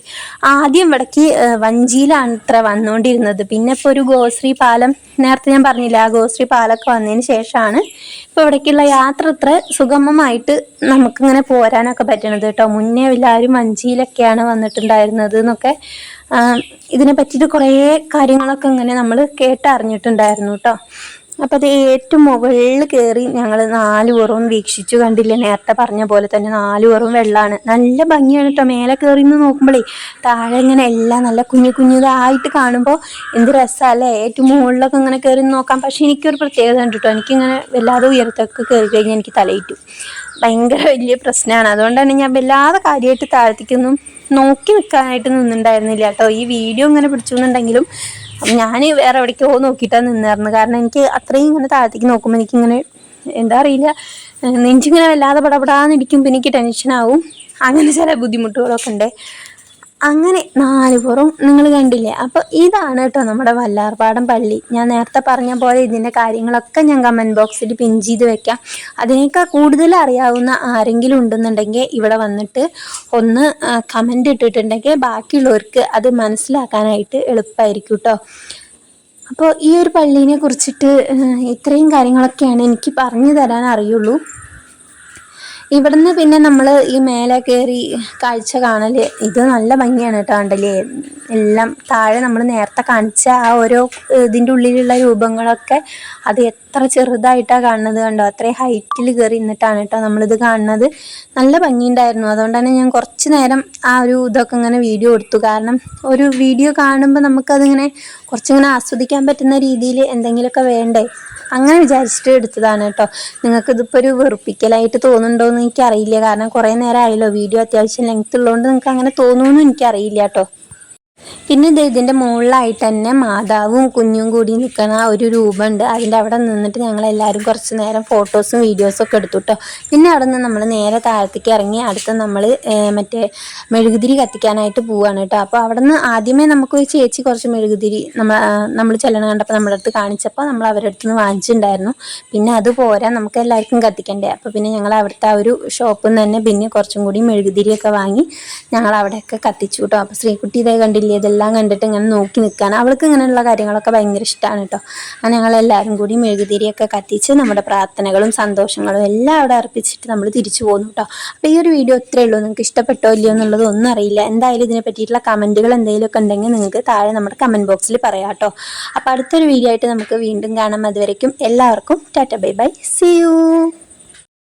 ആദ്യം ഇവിടേക്ക് വഞ്ചിയിലാണ് ഇത്ര വന്നുകൊണ്ടിരുന്നത്. പിന്നെ ഇപ്പോൾ ഒരു ഗോശ്രീ പാലം നേരത്തെ ഞാൻ പറഞ്ഞില്ല ആ ഗോശ്രീ പാലമൊക്കെ വന്നതിന് ശേഷമാണ് ഇപ്പോൾ ഇവിടേക്കുള്ള യാത്ര ഇത്ര സുഗമമായിട്ട് നമുക്കിങ്ങനെ പോരാനൊക്കെ പറ്റണത് കേട്ടോ. മുന്നേ എല്ലാവരും വഞ്ചിയിലൊക്കെയാണ് വന്നിട്ടുണ്ടായിരുന്നത് എന്നൊക്കെ ഇതിനെ പറ്റിയിട്ട് കുറേ കാര്യങ്ങളൊക്കെ ഇങ്ങനെ നമ്മൾ കേട്ടറിഞ്ഞിട്ടുണ്ടായിരുന്നു കേട്ടോ അപ്പം അത് ഏറ്റവും മുകളിൽ കയറി ഞങ്ങൾ നാല് പുറവും വീക്ഷിച്ചു കണ്ടില്ലേ നേരത്തെ പറഞ്ഞ പോലെ തന്നെ നാല് പുറവും വെള്ളമാണ് നല്ല ഭംഗിയാണ് കേട്ടോ മേലെ കയറി നിന്ന് നോക്കുമ്പോഴേ താഴെ ഇങ്ങനെ എല്ലാം നല്ല കുഞ്ഞു കുഞ്ഞുതായിട്ട് കാണുമ്പോൾ എന്ത് രസമല്ലേ ഏറ്റവും മുകളിലൊക്കെ ഇങ്ങനെ കയറി നോക്കാം. പക്ഷെ എനിക്കൊരു പ്രത്യേകത ഉണ്ട് കേട്ടോ എനിക്കിങ്ങനെ വല്ലാതെ ഉയരത്തൊക്കെ കയറി കഴിഞ്ഞാൽ എനിക്ക് തലയിട്ടു. ഭയങ്കര വലിയ പ്രശ്നമാണ്. അതുകൊണ്ടാണ് ഞാൻ വല്ലാതെ കാര്യമായിട്ട് താഴ്ത്തിക്കൊന്നും നോക്കി നിൽക്കാനായിട്ട് നിന്നിട്ടുണ്ടായിരുന്നില്ല കേട്ടോ. ഈ വീഡിയോ ഇങ്ങനെ പിടിച്ചു എന്നുണ്ടെങ്കിലും ഞാൻ വേറെ എവിടേക്കോ നോക്കിയിട്ടാണ് നിന്നായിരുന്നു. കാരണം എനിക്ക് അത്രയും ഇങ്ങനെ താഴത്തേക്ക് നോക്കുമ്പോൾ എനിക്കിങ്ങനെ എന്താ അറിയില്ല. നെഞ്ചിങ്ങനെ വല്ലാതെ പടപടാന്നിരിക്കും പിന്നെ എനിക്ക് ടെൻഷനാവും അങ്ങനെ ചില ബുദ്ധിമുട്ടുകളൊക്കെ ഉണ്ട്. അങ്ങനെ നാല് പുറം നിങ്ങൾ കണ്ടില്ലേ? അപ്പോൾ ഇതാണ് കേട്ടോ നമ്മുടെ വല്ലാർപാടം പള്ളി. ഞാൻ നേരത്തെ പറഞ്ഞ പോലെ ഇതിന്റെ കാര്യങ്ങളൊക്കെ ഞാൻ കമന്റ് ബോക്സിൽ പിൻ ചെയ്ത് വെക്കാം. അതിനേക്കാൾ കൂടുതൽ അറിയാവുന്ന ആരെങ്കിലും ഉണ്ടെന്നുണ്ടെങ്കിൽ ഇവിടെ വന്നിട്ട് ഒന്ന് കമന്റ് ഇട്ടിട്ടുണ്ടെങ്കിൽ ബാക്കിയുള്ളവർക്ക് അത് മനസ്സിലാക്കാനായിട്ട് എളുപ്പമായിരിക്കും കേട്ടോ. അപ്പോൾ ഈ ഒരു പള്ളീനെ കുറിച്ചിട്ട് ഇത്രയും കാര്യങ്ങളൊക്കെയാണ് എനിക്ക് പറഞ്ഞു തരാൻ അറിയുള്ളൂ. ഇവിടുന്ന് പിന്നെ നമ്മൾ ഈ മേലെ കയറി കാഴ്ച കാണൽ ഇത് നല്ല ഭംഗിയാണ് കേട്ടോ കണ്ടല്ലേ എല്ലാം താഴെ നമ്മൾ നേരത്തെ കാണിച്ച ആ ഓരോ ഇതിന്റെ ഉള്ളിലുള്ള രൂപങ്ങളൊക്കെ അത് എത്ര ചെറുതായിട്ടാണ് കാണുന്നത് കണ്ടോ? അത്രയും ഹൈറ്റിൽ കയറി നിന്നിട്ടാണ് കേട്ടോ നമ്മളിത് കാണുന്നത്. നല്ല ഭംഗിയുണ്ടായിരുന്നു. അതുകൊണ്ട് തന്നെ ഞാൻ കുറച്ച് നേരം ആ ഒരു ഇതൊക്കെ ഇങ്ങനെ വീഡിയോ എടുത്തു. കാരണം ഒരു വീഡിയോ കാണുമ്പോൾ നമുക്കതിങ്ങനെ കുറച്ചിങ്ങനെ ആസ്വദിക്കാൻ പറ്റുന്ന രീതിയിൽ എന്തെങ്കിലുമൊക്കെ വേണ്ടേ? അങ്ങനെ വിചാരിച്ചിട്ട് എടുത്തതാണ് കേട്ടോ. നിങ്ങൾക്ക് ഇതിപ്പോൾ ഒരു വെറുപ്പിക്കലായിട്ട് തോന്നുന്നുണ്ടോ എന്ന് എനിക്കറിയില്ല. കാരണം കുറേ നേരം ആയല്ലോ വീഡിയോ അത്യാവശ്യം ലെങ്ത് ഉള്ളതുകൊണ്ട് നിങ്ങൾക്ക് അങ്ങനെ തോന്നുമെന്ന് എനിക്കറിയില്ല കേട്ടോ. പിന്നെ ഇത് ഇതിന്റെ മുകളിലായിട്ട് തന്നെ മാതാവും കുഞ്ഞും കൂടി നിൽക്കുന്ന ഒരു രൂപമുണ്ട് അതിന്റെ അവിടെ നിന്നിട്ട് ഞങ്ങൾ എല്ലാവരും കുറച്ച് നേരം ഫോട്ടോസും വീഡിയോസും ഒക്കെ എടുത്തു കേട്ടോ പിന്നെ അവിടെ നിന്ന് നമ്മൾ നേരെ താഴത്തേക്ക് ഇറങ്ങി അടുത്ത് നമ്മൾ മറ്റേ മെഴുകുതിരി കത്തിക്കാനായിട്ട് പോവുകയാണ് കേട്ടോ അപ്പോൾ അവിടെ നിന്ന് ആദ്യമേ നമുക്ക് ഒരു ചേച്ചി കുറച്ച് മെഴുകുതിരി നമ്മൾ നമ്മൾ ചെല്ലണം കണ്ടപ്പോൾ നമ്മുടെ അടുത്ത് കാണിച്ചപ്പോൾ നമ്മൾ അവരുടെ അടുത്ത് നിന്ന് വാങ്ങിച്ചിട്ടുണ്ടായിരുന്നു. പിന്നെ അത് പോരാ നമുക്ക് എല്ലാവർക്കും കത്തിക്കണ്ടേ. അപ്പോൾ പിന്നെ ഞങ്ങൾ അവിടുത്തെ ആ ഒരു ഷോപ്പിൽ നിന്ന് തന്നെ പിന്നെ കുറച്ചും കൂടി മെഴുകുതിരിയൊക്കെ വാങ്ങി ഞങ്ങൾ അവിടെയൊക്കെ കത്തിച്ചു കേട്ടോ അപ്പോൾ ശ്രീകുട്ടി ഇതേ കണ്ടില്ലേ? ഇതെല്ലാം കണ്ടിട്ട് ഇങ്ങനെ നോക്കി നിൽക്കാൻ അവൾക്ക് ഇങ്ങനെയുള്ള കാര്യങ്ങളൊക്കെ ഭയങ്കര ഇഷ്ടമാണ് കേട്ടോ അങ്ങനെ ഞങ്ങൾ എല്ലാവരും കൂടി മെഴുകുതിരിയൊക്കെ കത്തിച്ച് നമ്മുടെ പ്രാർത്ഥനകളും സന്തോഷങ്ങളും എല്ലാം അവിടെ അർപ്പിച്ചിട്ട് നമ്മൾ തിരിച്ചു പോകുന്നു കേട്ടോ അപ്പോൾ ഈ ഒരു വീഡിയോ ഇത്രയേ ഉള്ളൂ. നിങ്ങൾക്ക് ഇഷ്ടപ്പെട്ടോ ഇല്ലയോ എന്നുള്ളത് ഒന്നും അറിയില്ല. എന്തായാലും ഇതിനെ പറ്റിയിട്ടുള്ള കമന്റുകൾ എന്തെങ്കിലുമൊക്കെ ഉണ്ടെങ്കിൽ നിങ്ങൾക്ക് താഴെ നമ്മുടെ കമന്റ് ബോക്സിൽ പറയാം കേട്ടോ അപ്പോൾ അടുത്തൊരു വീഡിയോ ആയിട്ട് നമുക്ക് വീണ്ടും കാണാം. അതുവരയ്ക്കും എല്ലാവർക്കും tata bye bye. See you